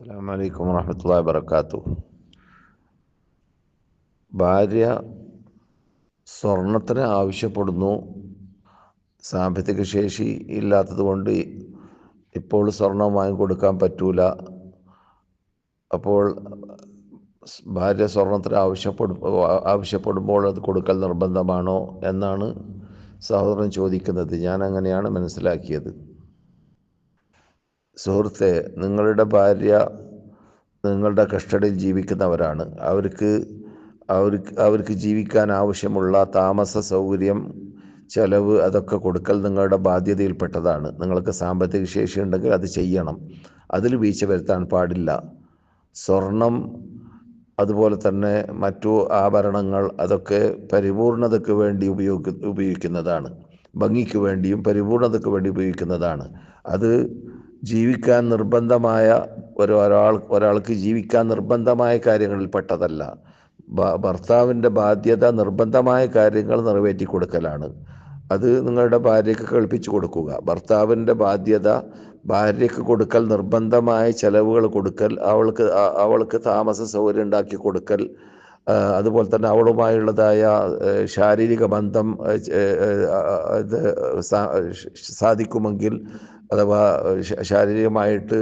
അസ്സാം വലൈക്കും വാഹമത്തല്ലാ വബർക്കാത്തു ഭാര്യ സ്വർണത്തിന് ആവശ്യപ്പെടുന്നു. സാമ്പത്തിക ശേഷി ഇല്ലാത്തതുകൊണ്ട് ഇപ്പോൾ സ്വർണം വാങ്ങിക്കൊടുക്കാൻ പറ്റൂല. അപ്പോൾ ഭാര്യ സ്വർണത്തിന് ആവശ്യപ്പെടു ആവശ്യപ്പെടുമ്പോൾ അത് കൊടുക്കൽ നിർബന്ധമാണോ എന്നാണ് സഹോദരൻ ചോദിക്കുന്നത്. ഞാൻ അങ്ങനെയാണ് മനസ്സിലാക്കിയത്. സുഹൃത്തെ നിങ്ങളുടെ ഭാര്യ നിങ്ങളുടെ കസ്റ്റഡിയിൽ ജീവിക്കുന്നവരാണ്. അവർക്ക് അവർക്ക് അവർക്ക് ജീവിക്കാൻ ആവശ്യമുള്ള താമസ സൗകര്യം ചെലവ് അതൊക്കെ കൊടുക്കൽ നിങ്ങളുടെ ബാധ്യതയിൽപ്പെട്ടതാണ്. നിങ്ങൾക്ക് സാമ്പത്തിക ശേഷി ഉണ്ടെങ്കിൽ അത് ചെയ്യണം. അതിൽ വീഴ്ച വരുത്താൻ പാടില്ല. സ്വർണം അതുപോലെ തന്നെ മറ്റു ആഭരണങ്ങൾ അതൊക്കെ പരിപൂർണതയ്ക്ക് വേണ്ടി ഉപയോഗി ഉപയോഗിക്കുന്നതാണ്. ഭംഗിക്ക് വേണ്ടിയും പരിപൂർണതയ്ക്ക് വേണ്ടി ഉപയോഗിക്കുന്നതാണ്. അത് ജീവിക്കാൻ നിർബന്ധമായ ഒരു ഒരാൾ ഒരാൾക്ക് ജീവിക്കാൻ നിർബന്ധമായ കാര്യങ്ങളിൽ പെട്ടതല്ല. ഭർത്താവിന്റെ ബാധ്യത നിർബന്ധമായ കാര്യങ്ങൾ നിറവേറ്റി കൊടുക്കലാണ്. അത് നിങ്ങളുടെ ഭാര്യയ്ക്ക് കേൾപ്പിച്ചു കൊടുക്കുക. ഭർത്താവിന്റെ ബാധ്യത ഭാര്യയ്ക്ക് കൊടുക്കൽ നിർബന്ധമായ ചെലവുകൾ കൊടുക്കൽ അവൾക്ക് അവൾക്ക് താമസ സൗകര്യം ഉണ്ടാക്കി കൊടുക്കൽ അതുപോലെ തന്നെ അവളുമായുള്ളതായ ശാരീരിക ബന്ധം ഇത് സാധിക്കുമെങ്കിൽ അഥവാ ശാരീരികമായിട്ട്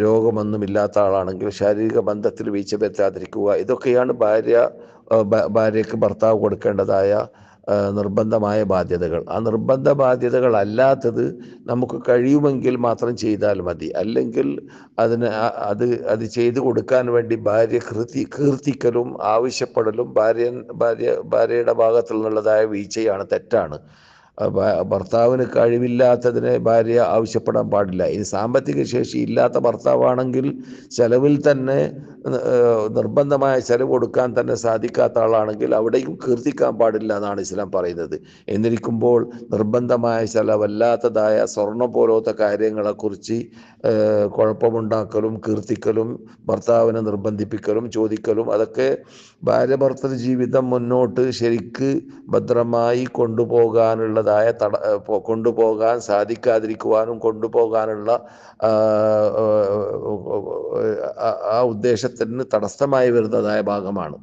രോഗമൊന്നുമില്ലാത്ത ആളാണെങ്കിൽ ശാരീരിക ബന്ധത്തിൽ വീഴ്ച വരുത്താതിരിക്കുക. ഇതൊക്കെയാണ് ഭാര്യ ഭാര്യയ്ക്ക് ഭർത്താവ് കൊടുക്കേണ്ടതായ നിർബന്ധമായ ബാധ്യതകൾ. ആ നിർബന്ധ ബാധ്യതകൾ അല്ലാത്തത് നമുക്ക് കഴിയുമെങ്കിൽ മാത്രം ചെയ്താൽ മതി. അല്ലെങ്കിൽ അതിന് അത് അത് ചെയ്തു കൊടുക്കാൻ വേണ്ടി ഭാര്യ കീർത്തി കീർത്തിക്കലും ആവശ്യപ്പെടലും ഭാര്യ ഭാര്യ ഭാര്യയുടെ ഭാഗത്തു നിന്നുള്ളതായ വീഴ്ചയാണ് തെറ്റാണ്. ഭർത്താവിന് കഴിവില്ലാത്തതിനെ ഭാര്യ ആവശ്യപ്പെടാൻ പാടില്ല. ഇനി സാമ്പത്തിക ശേഷി ഇല്ലാത്ത ഭർത്താവാണെങ്കിൽ ചെലവിൽ തന്നെ നിർബന്ധമായ ചെലവ് കൊടുക്കാൻ തന്നെ സാധിക്കാത്ത ആളാണെങ്കിൽ അവിടെയും കീർത്തിക്കാൻ പാടില്ല എന്നാണ് ഇസ്ലാം പറയുന്നത്. എന്നിരിക്കുമ്പോൾ നിർബന്ധമായ ചെലവല്ലാത്തതായ സ്വർണം പോലത്തെ കാര്യങ്ങളെക്കുറിച്ച് കുഴപ്പമുണ്ടാക്കലും കീർത്തിക്കലും ഭർത്താവിനെ നിർബന്ധിപ്പിക്കലും ചോദിക്കലും അതൊക്കെ ഭാര്യ ഭർത്തൃ ജീവിതം മുന്നോട്ട് ശരിക്ക് ഭദ്രമായി കൊണ്ടുപോകാനുള്ളതായ തട കൊണ്ടുപോകാൻ സാധിക്കാതിരിക്കുവാനും കൊണ്ടുപോകാനുള്ള ആ ഉദ്ദേശത്തിന് തടസ്സമായി വരുന്നതായ ഭാഗമാണ്.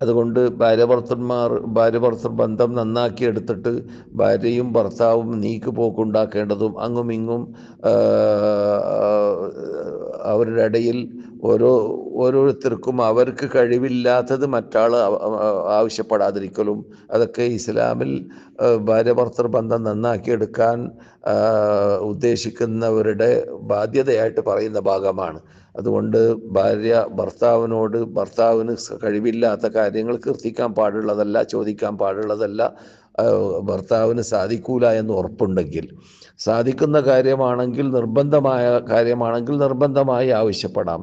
അതുകൊണ്ട് ഭാര്യ ഭർത്തന്മാർ ഭാര്യ ഭർത്തൃ ബന്ധം നന്നാക്കി എടുത്തിട്ട് ഭാര്യയും ഭർത്താവും നീക്ക് പോക്കുണ്ടാക്കേണ്ടതും അങ്ങും ഇങ്ങും അവരുടെ ഇടയിൽ ഓരോ ഓരോരുത്തർക്കും അവർക്ക് കഴിവില്ലാത്തത് മറ്റാൾ ആവശ്യപ്പെടാതിരിക്കലും അതൊക്കെ ഇസ്ലാമിൽ ഭാര്യ ഭർത്തൃ ബന്ധം നന്നാക്കിയെടുക്കാൻ ഉദ്ദേശിക്കുന്നവരുടെ ബാധ്യതയായിട്ട് പറയുന്ന ഭാഗമാണ്. അതുകൊണ്ട് ഭാര്യ ഭർത്താവിനോട് ഭർത്താവിന് കഴിവില്ലാത്ത കാര്യങ്ങൾ കീർത്തിക്കാൻ പാടുള്ളതല്ല ചോദിക്കാൻ പാടുള്ളതല്ല ഭർത്താവിന് സാധിക്കൂല എന്ന് ഉറപ്പുണ്ടെങ്കിൽ സാധിക്കുന്ന കാര്യമാണെങ്കിൽ നിർബന്ധമായ കാര്യമാണെങ്കിൽ നിർബന്ധമായി ആവശ്യപ്പെടാം.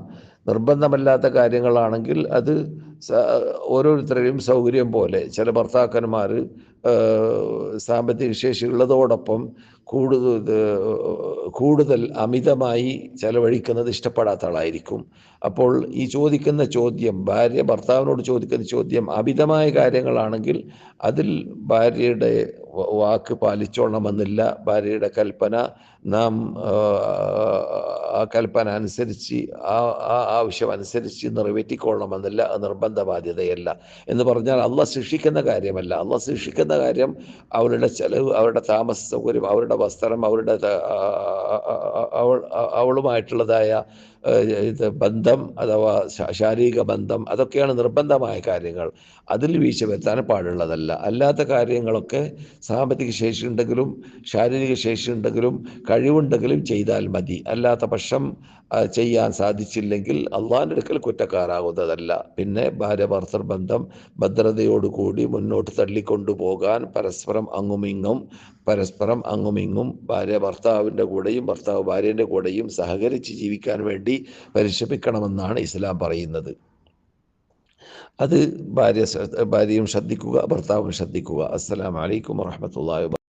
നിർബന്ധമല്ലാത്ത കാര്യങ്ങളാണെങ്കിൽ അത് ഓരോരുത്തരുടെയും സൗകര്യം പോലെ. ചില ഭർത്താക്കന്മാർ സാമ്പത്തിക ശേഷി ഉള്ളതോടൊപ്പം കൂടുതൽ കൂടുതൽ അമിതമായി ചെലവഴിക്കുന്നത് ഇഷ്ടപ്പെടാത്ത ആളായിരിക്കും. അപ്പോൾ ഈ ചോദിക്കുന്ന ചോദ്യം ഭാര്യ ഭർത്താവിനോട് ചോദിക്കുന്ന ചോദ്യം അമിതമായ കാര്യങ്ങളാണെങ്കിൽ അതിൽ ഭാര്യയുടെ വാക്ക് പാലിച്ചോളണമെന്നില്ല. ഭാര്യയുടെ കൽപ്പന നാം ആ കൽപ്പന അനുസരിച്ച് ആ ആ ആവശ്യം അനുസരിച്ച് നിറവേറ്റിക്കൊള്ളണമെന്നില്ല. നിർബന്ധ ബാധ്യതയല്ല എന്ന് പറഞ്ഞാൽ അള്ള ശിക്ഷിക്കുന്ന കാര്യമല്ല. അള്ള ശിക്ഷിക്കുന്ന കാര്യം അവരുടെ ചെലവ് അവരുടെ താമസ സൗകര്യം അവരുടെ വസ്ത്രം അവരുടെ അവളുമായിട്ടുള്ളതായ ഇത് ബന്ധം അഥവാ ശാരീരിക ബന്ധം അതൊക്കെയാണ് നിർബന്ധമായ കാര്യങ്ങൾ. അതിൽ വീഴ്ച വരുത്താൻ പാടുള്ളതല്ല. അല്ലാത്ത കാര്യങ്ങളൊക്കെ സാമ്പത്തിക ശേഷി ഉണ്ടെങ്കിലും ശാരീരിക ശേഷി ഉണ്ടെങ്കിലും കഴിവുണ്ടെങ്കിലും ചെയ്താൽ മതി. അല്ലാത്ത പക്ഷം ചെയ്യാൻ സാധിച്ചില്ലെങ്കിൽ അള്ളാഹിന്റെ അടുക്കൽ കുറ്റക്കാരാകുന്നതല്ല. പിന്നെ ഭാര്യ ഭർത്തർ ബന്ധം ഭദ്രതയോടുകൂടി മുന്നോട്ട് തള്ളിക്കൊണ്ടുപോകാൻ പരസ്പരം അങ്ങുമിങ്ങും പരസ്പരം അങ്ങുമിങ്ങും ഭാര്യ ഭർത്താവിന്റെ കൂടെയും ഭർത്താവ് ഭാര്യന്റെ കൂടെയും സഹകരിച്ച് ജീവിക്കാൻ വേണ്ടി പരിശ്രമിക്കണമെന്നാണ് ഇസ്ലാം പറയുന്നത്. അത് ഭാര്യ ഭാര്യയും ശ്രദ്ധിക്കുക ഭർത്താവും ശ്രദ്ധിക്കുക. അസ്സലാമലൈക്കും വാഹമത്തല്ലാ